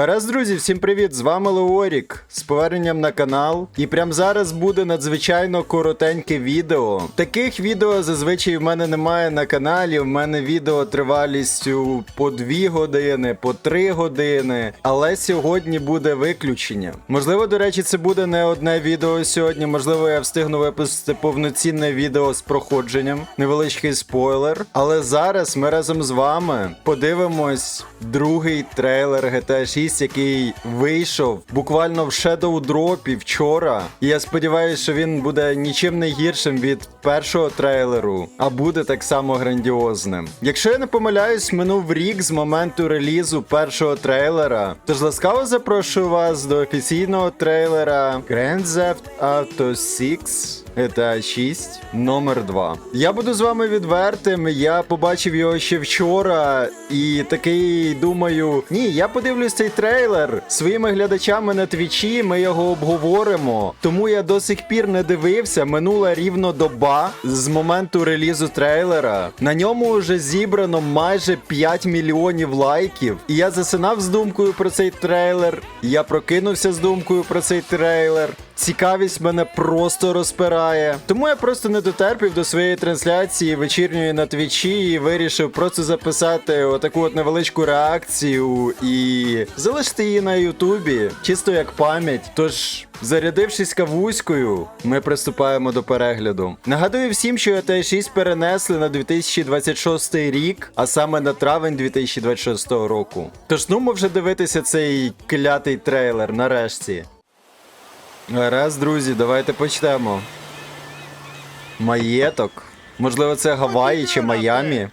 Гаразд, друзі, всім привіт! З вами Леорік з поверненням на канал. І прямо зараз буде надзвичайно коротеньке відео. Таких відео зазвичай в мене немає на каналі. В мене відео тривалістю по 2 години, по 3 години. Але сьогодні буде виключення. Можливо, до речі, це буде не одне відео сьогодні. Можливо, я встигну випустити повноцінне відео з проходженням. Невеличкий спойлер. Але зараз ми разом з вами подивимось другий трейлер GTA 6, який вийшов буквально в Shadow Drop вчора. І я сподіваюся, що він буде нічим не гіршим від першого трейлеру, а буде так само грандіозним. Якщо я не помиляюсь, минув рік з моменту релізу першого трейлера. Тож ласкаво запрошую вас до офіційного трейлера Grand Theft Auto 6 GTA 6 номер 2. Я буду з вами відвертим. Я побачив його ще вчора і такий думаю: ні, я подивлюсь цей трейлер своїми глядачами на твічі. Ми його обговоримо. Тому я до сих пір не дивився. Минула рівно доба з моменту релізу трейлера. На ньому вже зібрано майже 5 мільйонів лайків. І я засинав з думкою про цей трейлер. Я прокинувся з думкою про цей трейлер. Цікавість мене просто розпирає. Тому я просто не дотерпів до своєї трансляції вечірньої на твічі і вирішив просто записати отаку от невеличку реакцію і залишити її на Ютубі, чисто як пам'ять. Тож. Зарядившись кавуською, ми приступаємо до перегляду. Нагадую всім, що GTA 6 перенесли на 2026 рік, а саме на травень 2026 року. Тож ну вже дивитися цей клятий трейлер нарешті. Гаразд, друзі, давайте почнемо. Маєток. Можливо, це Гаваї чи Майамі.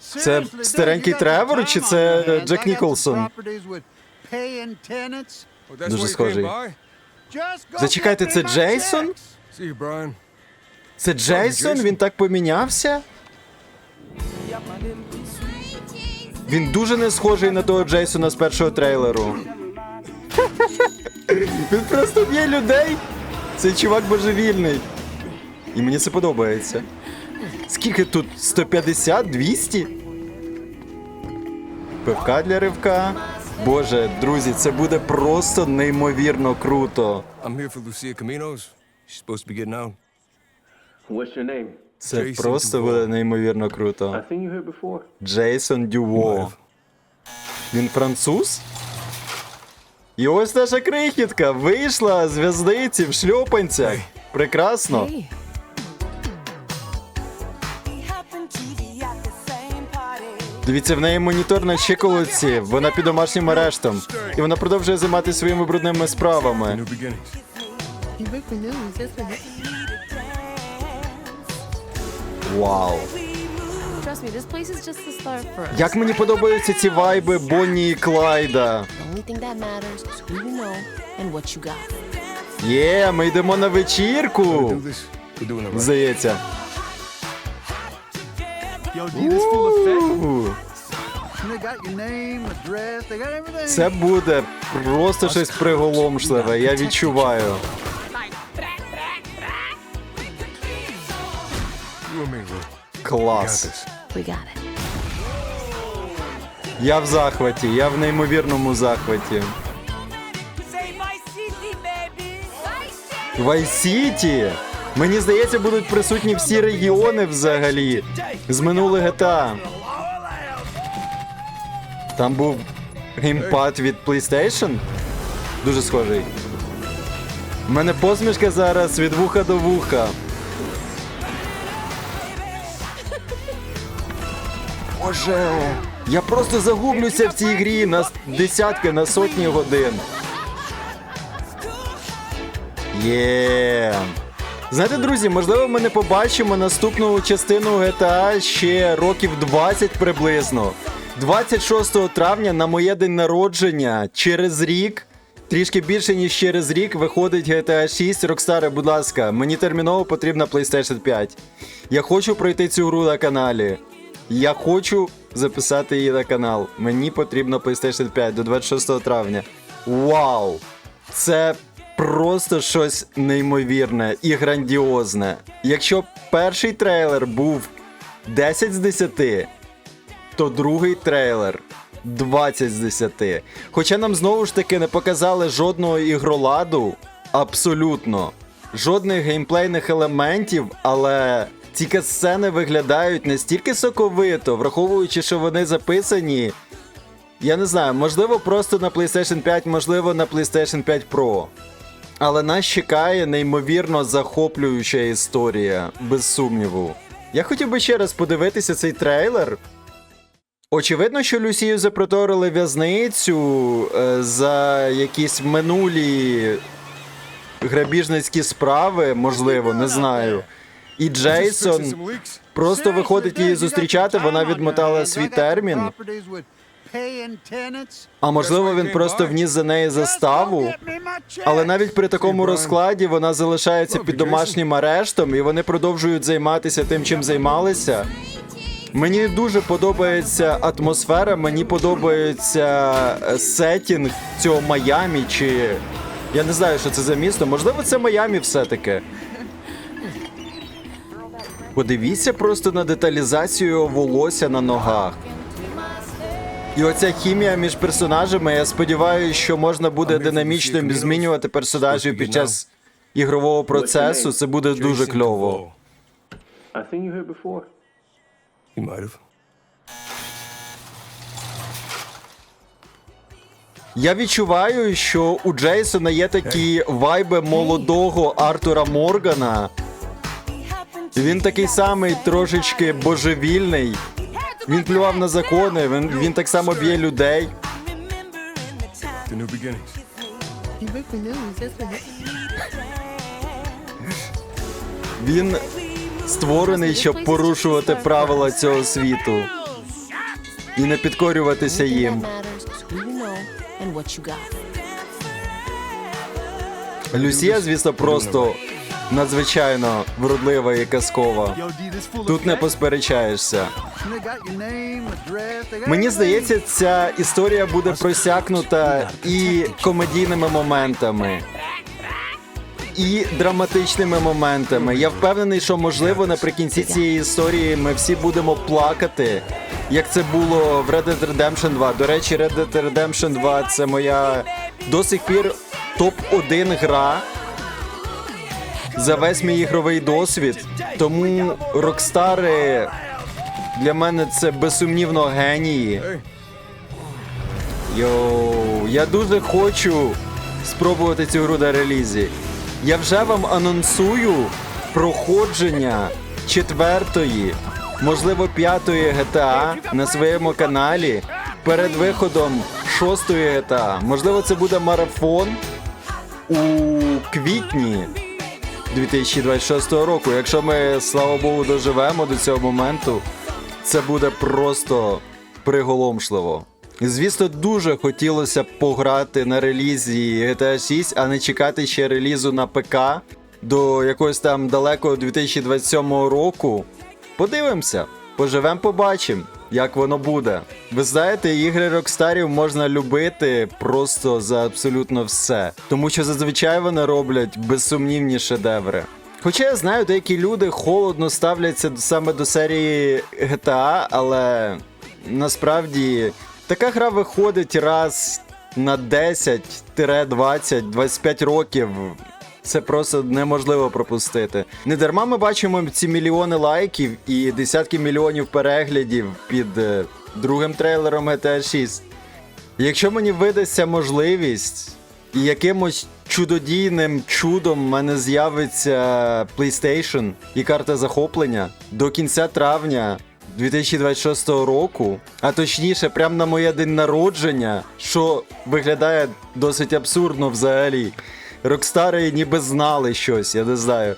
Це старенький Тревор чи це Джек Ніколсон? Дуже схожий. Зачекайте, це Джейсон? Це Джейсон? Він так помінявся? Він дуже не схожий на того Джейсона з першого трейлеру. Він просто б'є людей. Цей чувак божевільний. І мені це подобається. Скільки тут? 150? 200? Пивка для ривка. Боже, друзі, це буде просто неймовірно круто. Це просто буде неймовірно круто. Джейсон Дюво. Він француз? І ось наша крихітка вийшла з в'язниці в шльопанцях. Прекрасно. Дивіться, в неї монітор на щиколотці, вона під домашнім арештом. І вона продовжує займатися своїми брудними справами. Вау. Trust Як мені подобаються ці вайби Бонні і Клайда. Є, ми йдемо на вечірку. Здається. Це буде просто щось приголомшливе, я відчуваю. Клас. We got it. Я в захваті, я в неймовірному захваті. Вайсіті! Мені здається, будуть присутні всі регіони взагалі. З минулих GTA. Там був геймпад від PlayStation. Дуже схожий. У мене посмішка зараз від вуха до вуха. Боже, я просто загублюся в цій грі на десятки, на сотні годин. Є. Знаєте, друзі, можливо, ми не побачимо наступну частину GTA ще років 20 приблизно. 26 травня на моє день народження через рік. Трішки більше ніж через рік виходить GTA 6. Rockstar, будь ласка, мені терміново потрібна PlayStation 5. Я хочу пройти цю гру на каналі. Я хочу записати її на канал. Мені потрібно PlayStation 5 до 26 травня. Вау! Це просто щось неймовірне і грандіозне. Якщо перший трейлер був 10 з 10, то другий трейлер 20 з 10. Хоча нам знову ж таки не показали жодного ігроладу, абсолютно. Жодних геймплейних елементів, але ці катсцени виглядають настільки соковито, враховуючи, що вони записані. Я не знаю, можливо, просто на PlayStation 5, можливо, на PlayStation 5 Pro. Але нас чекає неймовірно захоплююча історія, без сумніву. Я хотів би ще раз подивитися цей трейлер. Очевидно, що Люсію запроторили в'язницю е, за якісь минулі грабіжницькі справи, можливо, не знаю. І Джейсон просто виходить її зустрічати, вона відмотала свій термін. А можливо, він просто вніс за неї заставу. Але навіть при такому розкладі вона залишається під домашнім арештом, і вони продовжують займатися тим, чим займалися. Мені дуже подобається атмосфера, мені подобається е, сетінг цього Майамі, чи я не знаю, що це за місто. Можливо, це Майамі все-таки. Подивіться просто на деталізацію волосся на ногах. І оця хімія між персонажами, я сподіваюся, що можна буде динамічно змінювати персонажів під час ігрового процесу. Це буде дуже кльово. I seen you here before. You might have. Я відчуваю, що у Джейсона є такі вайби молодого Артура Моргана. Він такий самий трошечки божевільний. Він плював на закони, він, він так само б'є людей. Він створений, щоб порушувати правила цього світу і не підкорюватися їм. And what you got. Люсія, звісно, просто надзвичайно вродлива і казкова. Тут не посперечаєшся. Мені здається, ця історія буде просякнута і комедійними моментами, і драматичними моментами. Я впевнений, що можливо наприкінці цієї історії ми всі будемо плакати, як це було в Red Dead Redemption 2. До речі, Red Dead Redemption 2 це моя до сих пір топ-1 гра за весь мій ігровий досвід. Тому Рокстари для мене це безсумнівно генії. Йоу, я дуже хочу спробувати цю гру на релізі. Я вже вам анонсую проходження четвертої, можливо, п'ятої GTA на своєму каналі перед виходом шостої GTA. Можливо, це буде марафон у квітні 2026 року. Якщо ми, слава Богу, доживемо до цього моменту, це буде просто приголомшливо. І, Звісно, дуже хотілося б пограти на релізі GTA 6, а не чекати ще релізу на ПК до якогось там далекого 2027 року. Подивимося, поживем, побачимо, як воно буде. Ви знаєте, ігри Рокстарів можна любити просто за абсолютно все, тому що зазвичай вони роблять безсумнівні шедеври. Хоча я знаю, деякі люди холодно ставляться саме до серії GTA, але насправді така гра виходить раз на 10-20-25 років. Це просто неможливо пропустити. Не дарма ми бачимо ці мільйони лайків і десятки мільйонів переглядів під е, другим трейлером GTA 6. Якщо мені видасться можливість, і якимось чудодійним чудом в мене з'явиться PlayStation і карта захоплення до кінця травня 2026 року, а точніше, прямо на моє день народження, що виглядає досить абсурдно взагалі. Рокстари ніби знали щось, я не знаю.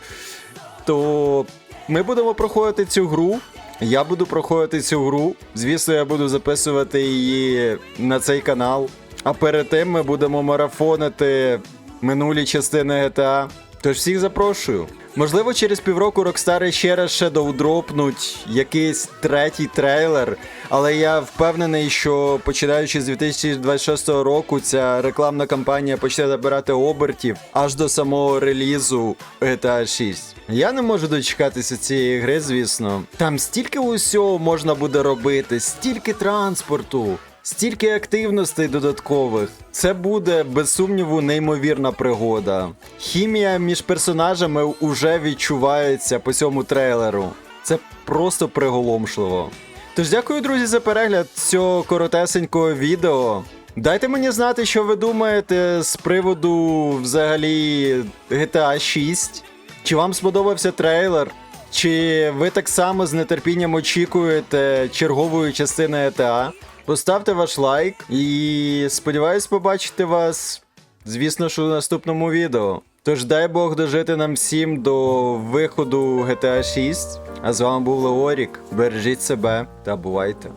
То ми будемо проходити цю гру. Я буду проходити цю гру. Звісно, я буду записувати її на цей канал. А перед тим ми будемо марафонити минулі частини GTA. Тож всіх запрошую. Можливо, через півроку Рокстари ще раз Shadow дропнуть якийсь третій трейлер, але я впевнений, що починаючи з 2026 року ця рекламна кампанія почне набирати обертів аж до самого релізу GTA 6. Я не можу дочекатися цієї гри, звісно. Там стільки усього можна буде робити, стільки транспорту. Стільки активностей додаткових. Це буде без сумніву неймовірна пригода. Хімія між персонажами уже відчувається по цьому трейлеру. Це просто приголомшливо. Тож дякую, друзі, за перегляд цього коротесенького відео. Дайте мені знати, що ви думаєте з приводу взагалі GTA 6. Чи вам сподобався трейлер? Чи ви так само з нетерпінням очікуєте чергової частини GTA? Поставте ваш лайк і сподіваюсь побачити вас, звісно ж, у наступному відео. Тож дай Бог дожити нам всім до виходу GTA 6. А з вами був Леорік. Бережіть себе та бувайте.